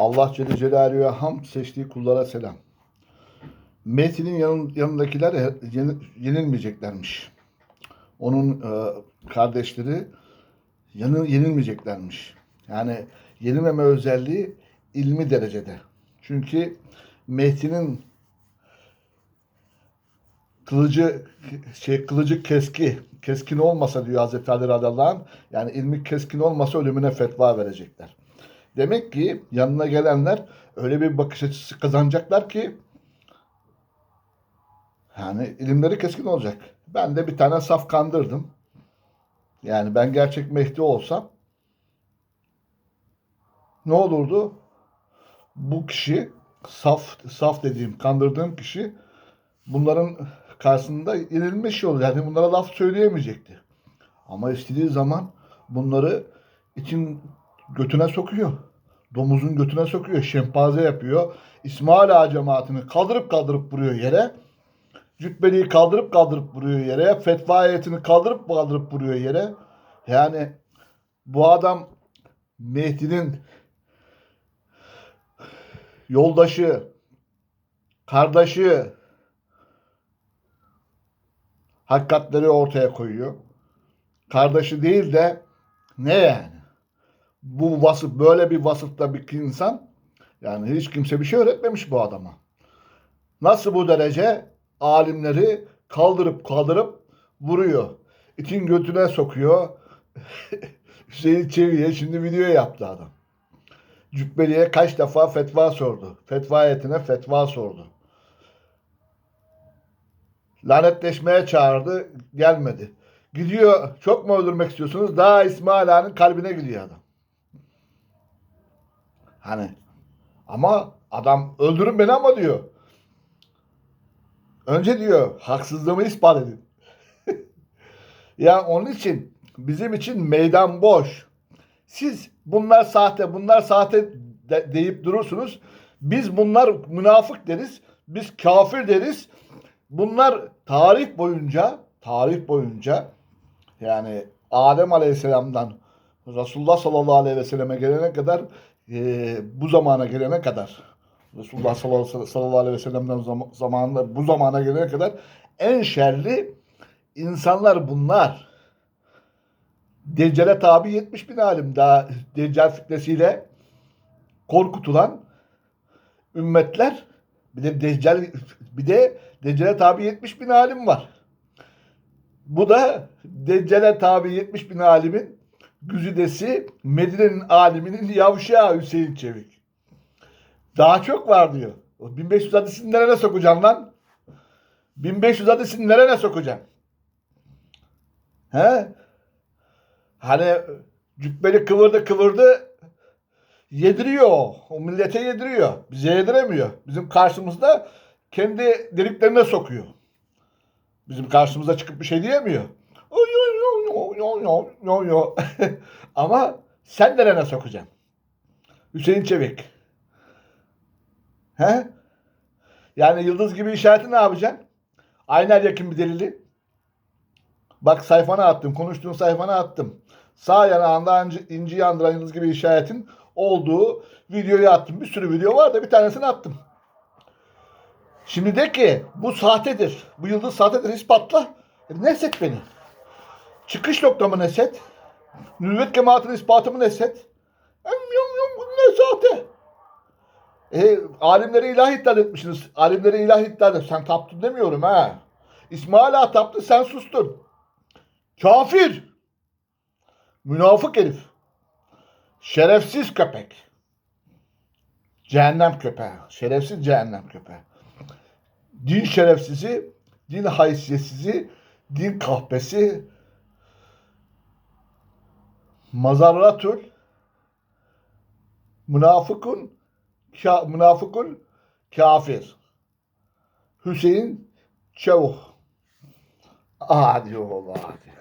Allah Celle Celaluhu'ya ham seçtiği kullara selam. Mehdi'nin yanın, yanındakiler yeni- yenilmeyeceklermiş. Onun e, kardeşleri yanı, yenilmeyeceklermiş. Yani yenilmeme özelliği ilmi derecede. Çünkü Mehdi'nin kılıcı şey kılıcı keski keskin olmasa diyor Hazreti Ali radıyallahu anh yani ilmi keskin olmasa ölümüne fetva verecekler. Demek ki yanına gelenler öyle bir bakış açısı kazanacaklar ki yani ilimleri keskin olacak. Ben de bir tane saf kandırdım. Yani ben gerçek Mehdi olsam ne olurdu? Bu kişi saf saf dediğim kandırdığım kişi bunların karşısında yenilmiş yol. Yani bunlara laf söyleyemeyecekti. Ama istediği zaman bunları için götüne sokuyor. Domuzun götüne sokuyor. Şempaze yapıyor. İsmail Ağa cemaatini kaldırıp kaldırıp vuruyor yere. Cübbeliği kaldırıp kaldırıp vuruyor yere. Fetva ayetini kaldırıp kaldırıp vuruyor yere. Yani bu adam Mehdi'nin yoldaşı, kardeşi, hakikatleri ortaya koyuyor. Kardeşi değil de ne yani? Bu vasıf böyle bir vasıfta bir insan yani hiç kimse bir şey öğretmemiş bu adama. Nasıl bu derece alimleri kaldırıp kaldırıp vuruyor. İtin götüne sokuyor. Hüseyin Çevi'ye şimdi video yaptı adam. Cübbeli'ye kaç defa fetva sordu. Fetva ayetine fetva sordu. Lanetleşmeye çağırdı. Gelmedi. Gidiyor. Çok mu öldürmek istiyorsunuz? Daha İsmail Ağa'nın kalbine gidiyor adam. Hani ama adam öldürün beni ama diyor. Önce diyor haksızlığımı ispat edin. ya onun için bizim için meydan boş. Siz bunlar sahte, bunlar sahte de- deyip durursunuz. Biz bunlar münafık deriz. Biz kafir deriz. Bunlar tarih boyunca, tarih boyunca yani Adem Aleyhisselam'dan Resulullah sallallahu aleyhi ve selleme gelene kadar e, bu zamana gelene kadar Resulullah sallallahu aleyhi ve sellem'den zam- zamanında bu zamana gelene kadar en şerli insanlar bunlar. Deccale tabi 70 bin alim daha Deccal fitnesiyle korkutulan ümmetler bir de Deccal bir de Deccale tabi 70 bin alim var. Bu da Deccale tabi 70 bin alimin güzidesi Medine'nin aliminin yavşağı Hüseyin Çevik. Daha çok var diyor. O 1500 hadisini nereye sokacağım lan? 1500 hadisini nereye sokacağım? He? Hani cübbeli kıvırdı kıvırdı yediriyor. O millete yediriyor. Bize yediremiyor. Bizim karşımızda kendi deliklerine sokuyor. Bizim karşımıza çıkıp bir şey diyemiyor. Ama sen nerene sokacaksın? Hüseyin Çevik. He? Yani yıldız gibi işareti ne yapacaksın? Ayner yakın bir delili. Bak sayfana attım. Konuştuğun sayfana attım. Sağ yanağında inci, inci yandıran yıldız gibi işaretin olduğu videoyu attım. Bir sürü video var da bir tanesini attım. Şimdi de ki bu sahtedir. Bu yıldız sahtedir. ispatla. E, neset beni. Çıkış noktamı neset. Nüvvet cemaatinin ispatı mı neset. Em, yum, yum, bu ne sahte. E, alimleri ilah iddia etmişsiniz. Alimleri ilah iddia et. Sen taptın demiyorum ha. İsmail Ağa taptı sen sustun. Kafir. Münafık herif. Şerefsiz köpek. Cehennem köpeği. Şerefsiz cehennem köpeği. Din şerefsizi, din haysiyetsizi, din kahpesi, mazarratul, münafıkun, ka, münafıkul kafir. Hüseyin Çavuh. Hadi oğlum hadi.